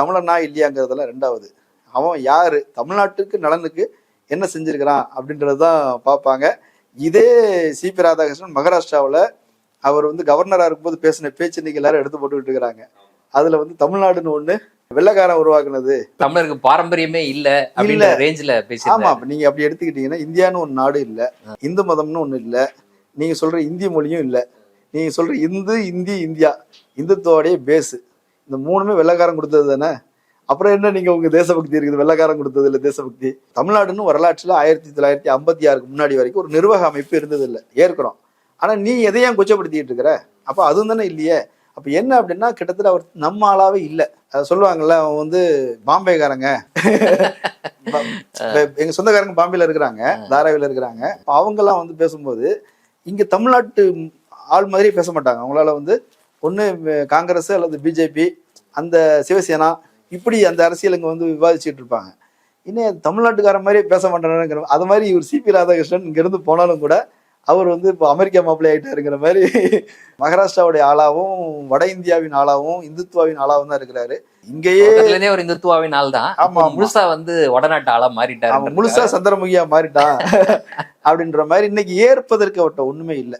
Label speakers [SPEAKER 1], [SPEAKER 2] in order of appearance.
[SPEAKER 1] தமிழனா இல்லையாங்கிறதெல்லாம் ரெண்டாவது. அவன் யாரு? தமிழ்நாட்டுக்கு நலனுக்கு என்ன செஞ்சிருக்கிறான் அப்படின்றது தான் பார்ப்பாங்க. இதே சிபி ராதாகிருஷ்ணன் மகாராஷ்டிராவில் அவர் வந்து கவர்னரா இருக்கும்போது பேசின பேச்சு இன்னைக்கு எல்லாரும் எடுத்து போட்டுக்கிட்டு இருக்கிறாங்க. அதுல வந்து தமிழ்நாடுன்னு ஒண்ணு வெள்ளைக்காரன் உருவாக்குனது.
[SPEAKER 2] தமிழருக்கு பாரம்பரியமே இல்ல அப்படின்ற ரேஞ்சில
[SPEAKER 1] ஆமா
[SPEAKER 2] பேசியிருந்தாரு.
[SPEAKER 1] அப்ப நீங்க அப்படி எடுத்துக்கிட்டீங்கன்னா இந்தியான்னு ஒரு நாடு இல்ல இந்து மதம்னு ஒண்ணு இல்ல நீங்க சொல்ற இந்தி மொழியும் இல்ல நீங்க சொல்ற இந்து இந்தி இந்தியா இந்துத்துவோடைய பேஸ் இந்த மூணுமே வெள்ளைக்காரன் கொடுத்தது தானே? அப்புறம் என்ன நீங்க உங்க தேசபக்தி இருக்குது? வெள்ளைக்காரன் கொடுத்தது இல்ல தேசபக்தி? தமிழ்நாடுன்னு வரலாற்றுல ஆயிரத்தி தொள்ளாயிரத்தி ஐம்பத்தி ஆறுக்கு முன்னாடி வரைக்கும் ஒரு நிர்வாக அமைப்பு இருந்தது இல்ல. ஏற்கிறோம். ஆனா நீ எதையும் கொச்சப்படுத்திட்டு இருக்கிற? அப்ப அதுவும் தானே இல்லையே. அப்ப என்ன அப்படின்னா கிட்டத்தட்ட அவர் நம்ம ஆளாவே இல்ல. அத சொல்லுவாங்கல்ல அவன் வந்து பாம்பேக்காரங்க. எங்க சொந்தக்காரங்க பாம்பேல இருக்கிறாங்க தாராவில இருக்கிறாங்க. அவங்கெல்லாம் வந்து பேசும்போது இங்க தமிழ்நாட்டு ஆள் மாதிரி பேச மாட்டாங்க. அவங்களால வந்து ஒண்ணு காங்கிரஸ் அல்லது பிஜேபி அந்த சிவசேனா இப்படி அந்த அரசியல் இங்க வந்து விவாதிச்சுட்டு இருப்பாங்க. இன்னும் தமிழ்நாட்டுக்கார மாதிரி பேச மாட்டானுங்கிற அது மாதிரி இவர் சிபி ராதாகிருஷ்ணன் இங்க இருந்து போனாலும் கூட அவர் வந்து இப்போ அமெரிக்கா மாப்பிள்ளை ஆயிட்டாருங்கிற மாதிரி மகாராஷ்டிராவுடைய ஆளாவும் வட இந்தியாவின் ஆளாவும் இந்துத்துவாவின் ஆளாவும் தான் இருக்கிறாரு. இங்கேயே
[SPEAKER 2] ஒரு இந்துத்துவாவின் ஆள் தான்
[SPEAKER 1] ஆமா.
[SPEAKER 2] முழுசா வந்து வடநாட்டு ஆளா மாறிட்டாரு
[SPEAKER 1] முழுசா சந்திரமுகியா மாறிட்டான் அப்படின்ற மாதிரி இன்னைக்கு ஏற்பதற்கு அவட்ட ஒண்ணுமே இல்லை.